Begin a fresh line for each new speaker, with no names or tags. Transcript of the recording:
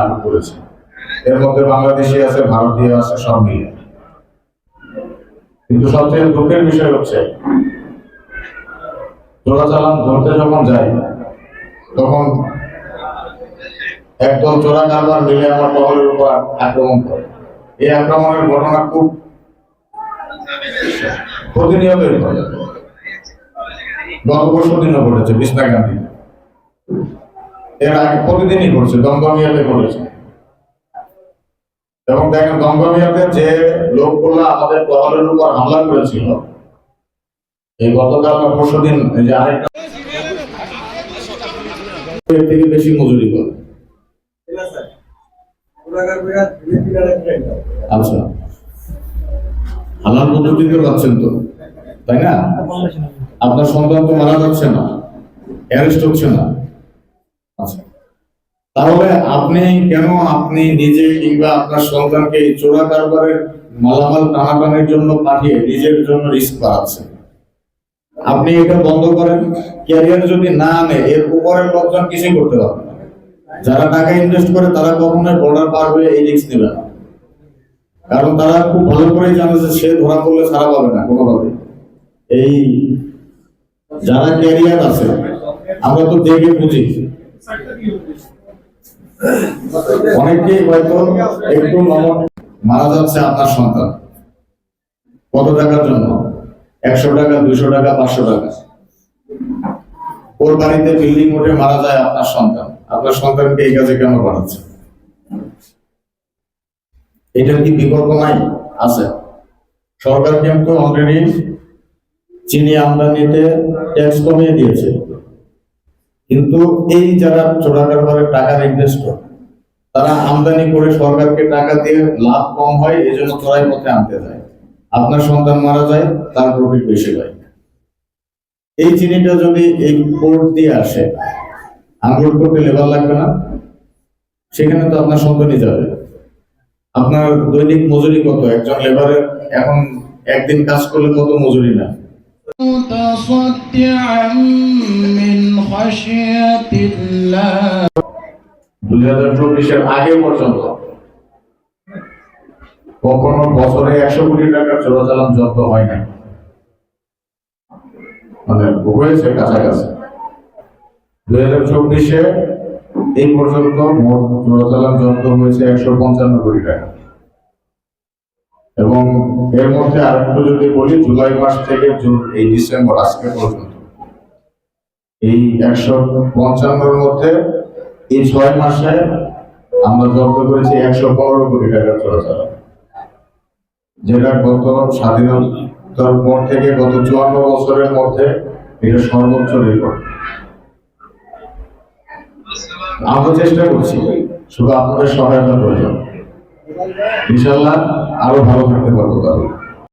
আরও করেছি। এর মধ্যে বাংলাদেশি আছে, ভারতীয় আছে, সব মিলে কিন্তু সবচেয়ে দুঃখের বিষয় হচ্ছে চোরাচালান ধরতে যখন যাই, তখন একদল চোরা কারবার মিলে আমার টহলের উপর আক্রমণ করে। এই আক্রমণের ঘটনা খুব প্রতিনিয়তই ঘটে। গত পরশু দিনও ঘটেছে বিষ্ণা গান্ধী এর আগে প্রতিদিনই ঘটছে, দমদমিয়াতে ঘটেছে। এবং দেখেন, দমদমিয়াতে যে লোকগুলো আমাদের টহলের উপর হামলা করেছিল, এই গতকাল বা পরশু দিন যে আরেকটা থেকে বেশি মজুরি করে। আচ্ছা। হালাল পদ্ধতিতে পাচ্ছেন তো, তাই না? আপনার সন্তান তো মারা যাচ্ছে না, অ্যারেস্ট হচ্ছে না। আচ্ছা। তাহলে আপনি কেন আপনি নিজে কিংবা আপনার সন্তানকে চোরা কারবারের মালামাল টানাটানির জন্য পাঠিয়ে নিজের জন্য রিস্ক বাড়াচ্ছেন? আপনি এটা বন্ধ করেন, ক্যারিয়ার যদি না আনে, এর উপরের লোকজন কিছুই করতে পারবে না। যারা টাকা ইনভেস্ট করে, তারা কখনোই বর্ডার পার হয়ে এই রিস্ক নেবে না। কারণ তারা খুব ভালো করেই জানে যে সে ধরা পড়লে ছাড়া পাবে না কোনোভাবে। এই যারা ক্যারিয়ার আছে, আমরা তো দেখে বুঝি। অনেকেই হয়তো একটু মারা যাচ্ছে আপনার সন্তান। কত টাকার জন্য? একশো টাকা, দুশো টাকা, পাঁচশো টাকা। ওর বাড়িতে বিল্ডিং উঠে মারা যায় আপনার সন্তান। আপনার সন্তানকে এই কাজে কেন বাড়াচ্ছে? এটার কি বিকল্প নাই? আছে। সরকার কিন্তু অলরেডি চিনি আমদানিতে ট্যাক্স কমিয়ে দিয়েছে। কিন্তু এই যারা চোরা কারবারের টাকার ইনভেস্টর তারা আমদানি করে সরকারকে টাকা দিয়ে লাভ কম হয় এই জন্য চোরাই পথে আনতে যায়। আপনার সন্তান মারা যায়, তার প্রফিট বেশি হয়। এই চিনিটা যদি এই পোর্ট দিয়ে আসে আঙুল করতে লেবার লাগবে না সেখানে তো আপনার সন্তানই যাবে। আপনার দৈনিক মজুরি কত? একজন লেবারের এখন একদিন কাজ করলে কত মজুরি না দুই হাজার চব্বিশের আগে পর্যন্ত কখনো বছরে একশো কোটি টাকার চোরাচালান জব্দ হয় না মানে হয়েছে কাছাকাছি। দুই হাজার চব্বিশে এই পর্যন্ত মোট চোরাচালান জব্দ হয়েছে একশো পঞ্চান্ন কোটি টাকা। এবং এর মধ্যে আরেকটু যদি বলি, জুলাই মাস থেকে এই ডিসেম্বর, আজকে পর্যন্ত। এই একশো পঞ্চান্নর মধ্যে এই ছয় মাসে আমরা জব্দ করেছি একশো পনেরো কোটি টাকার চলাচল যেটা গত স্বাধীনতার পর থেকে গত চুয়ান্ন বছরের মধ্যে এটা সর্বোচ্চ রেকর্ড আমরা চেষ্টা করছি, শুধু আপনাদের সহায়তা প্রয়োজন। ইনশাল্লাহ আরও ভালো থাকতে পারব তাহলে।